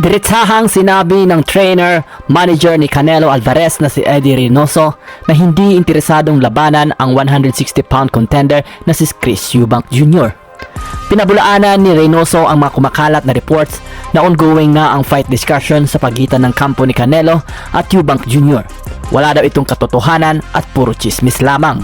Diretsahang sinabi ng trainer, manager ni Canelo Alvarez na si Eddie Reynoso na hindi interesadong labanan ang 160-pound contender na si Chris Eubank Jr. Pinabulaanan ni Reynoso ang mga kumakalat na reports na ongoing nga ang fight discussion sa pagitan ng kampo ni Canelo at Eubank Jr. Wala daw itong katotohanan at puro chismis lamang.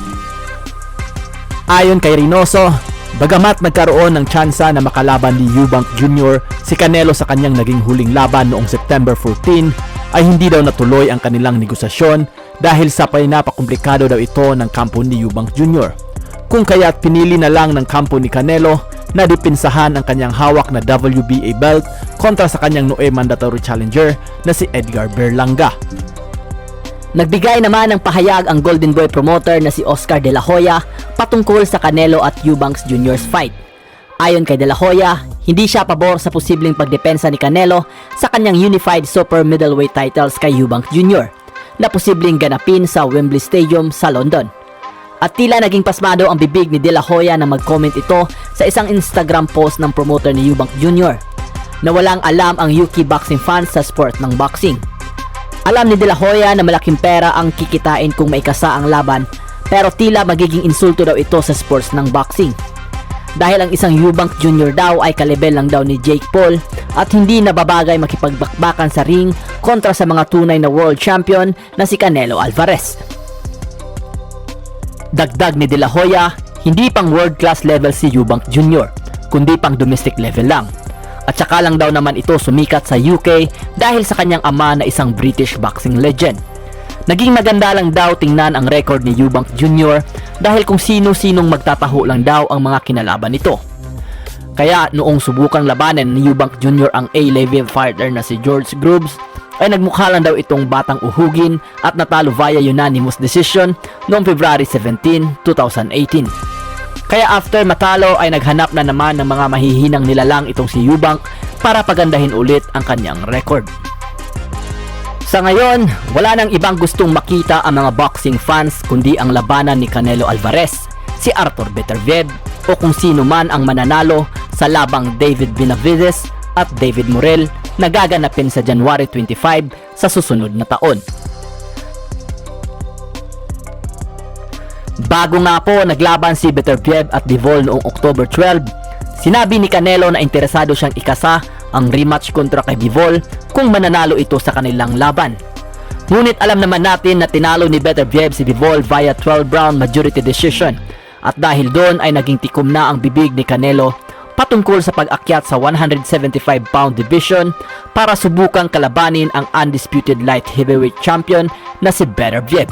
Ayon kay Reynoso, bagamat nagkaroon ng tsansa na makalaban ni Eubank Jr. si Canelo sa kanyang naging huling laban noong September 14, ay hindi daw natuloy ang kanilang negosasyon dahil sa pinapakomplikado daw ito ng kampo ni Eubank Jr. Kung kaya't pinili na lang ng kampo ni Canelo na dipinsahan ang kanyang hawak na WBA belt kontra sa kanyang noe mandatory challenger na si Edgar Berlanga. Nagbigay naman ng pahayag ang Golden Boy promoter na si Oscar De La Hoya patungkol sa Canelo at Eubanks Jr.'s fight. Ayon kay De La Hoya, hindi siya pabor sa posibleng pagdepensa ni Canelo sa kanyang unified super middleweight titles kay Eubanks Jr. na posibleng ganapin sa Wembley Stadium sa London. At tila naging pasmado ang bibig ni De La Hoya na mag-comment ito sa isang Instagram post ng promoter ni Eubank Jr. na walang alam ang UK boxing fans sa sport ng boxing. Alam ni De La Hoya na malaking pera ang kikitain kung maikasa ang laban pero tila magiging insulto daw ito sa sports ng boxing. Dahil ang isang Eubank Jr. daw ay kalibel lang daw ni Jake Paul at hindi nababagay makipagbakbakan sa ring kontra sa mga tunay na world champion na si Canelo Alvarez. Dagdag ni De La Hoya, hindi pang world class level si Eubank Jr. kundi pang domestic level lang. At saka lang daw naman ito sumikat sa UK dahil sa kanyang ama na isang British boxing legend. Naging maganda lang daw tingnan ang record ni Eubank Jr. dahil kung sino-sinong magtataho lang daw ang mga kinalaban nito. Kaya noong subukang labanan ni Eubank Jr. ang A-level fighter na si George Groves, ay nagmukha lang daw itong batang uhugin at natalo via unanimous decision noong February 17, 2018. Kaya after matalo ay naghanap na naman ng mga mahihinang nilalang itong si Eubank para pagandahin ulit ang kanyang record. Sa ngayon, wala nang ibang gustong makita ang mga boxing fans kundi ang labanan ni Canelo Alvarez, si Arthur Beterbiev o kung sino man ang mananalo sa labang David Benavides at David Morel na gaganapin sa January 25 sa susunod na taon. Bago nga po naglaban si Beterbiev at Bivol noong October 12, sinabi ni Canelo na interesado siyang ikasa ang rematch kontra kay Bivol kung mananalo ito sa kanilang laban. Ngunit alam naman natin na tinalo ni Beterbiev si Bivol via 12 round majority decision at dahil doon ay naging tikom na ang bibig ni Canelo patungkol sa pag-akyat sa 175 pound division para subukang kalabanin ang undisputed light heavyweight champion na si Beterbiev.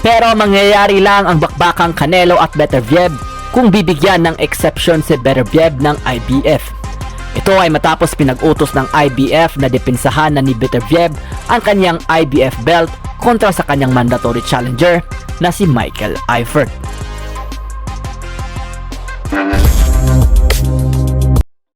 Pero mangyayari lang ang bakbakang Canelo at Beterbiev kung bibigyan ng exception si Beterbiev ng IBF. Ito ay matapos pinag-utos ng IBF na depinsahan na ni Beterbiev ang kanyang IBF belt kontra sa kanyang mandatory challenger na si Michael Eifert.